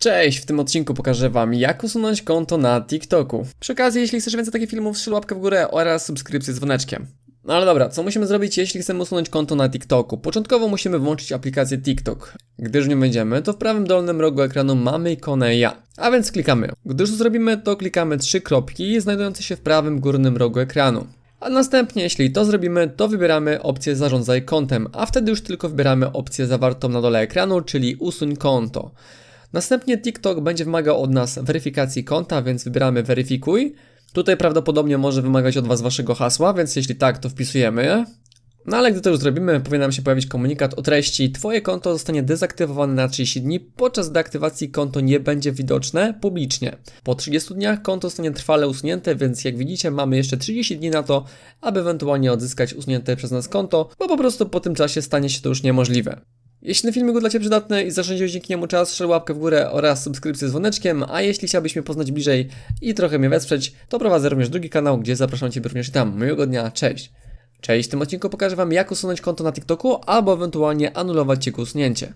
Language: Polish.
Cześć, w tym odcinku pokażę Wam jak usunąć konto na TikToku. Przy okazji, jeśli chcesz więcej takich filmów, strzel łapkę w górę oraz subskrypcję z dzwoneczkiem. No ale dobra, co musimy zrobić, jeśli chcemy usunąć konto na TikToku? Początkowo musimy włączyć aplikację TikTok. Gdy już nie będziemy, to w prawym dolnym rogu ekranu mamy ikonę ja. A więc klikamy. Gdy już to zrobimy, to klikamy trzy kropki znajdujące się w prawym górnym rogu ekranu. A następnie, jeśli to zrobimy, to wybieramy opcję zarządzaj kontem, a wtedy już tylko wybieramy opcję zawartą na dole ekranu, czyli usuń konto. Następnie TikTok będzie wymagał od nas weryfikacji konta, więc wybieramy weryfikuj. Tutaj prawdopodobnie może wymagać od Was Waszego hasła, więc jeśli tak, to wpisujemy je. No ale gdy to już zrobimy, powinien nam się pojawić komunikat o treści Twoje konto zostanie dezaktywowane na 30 dni, podczas deaktywacji konto nie będzie widoczne publicznie. Po 30 dniach konto zostanie trwale usunięte, więc jak widzicie mamy jeszcze 30 dni na to, aby ewentualnie odzyskać usunięte przez nas konto, bo po prostu po tym czasie stanie się to już niemożliwe. Jeśli ten filmik był dla Ciebie przydatny i zaszczędziłeś dzięki niemu czas, strzel łapkę w górę oraz subskrypcję z dzwoneczkiem, a jeśli chciałbyś mnie poznać bliżej i trochę mnie wesprzeć, to prowadzę również drugi kanał, gdzie zapraszam Ciebie również i tam. Miłego dnia, cześć! Cześć, w tym odcinku pokażę Wam jak usunąć konto na TikToku albo ewentualnie anulować jego usunięcie.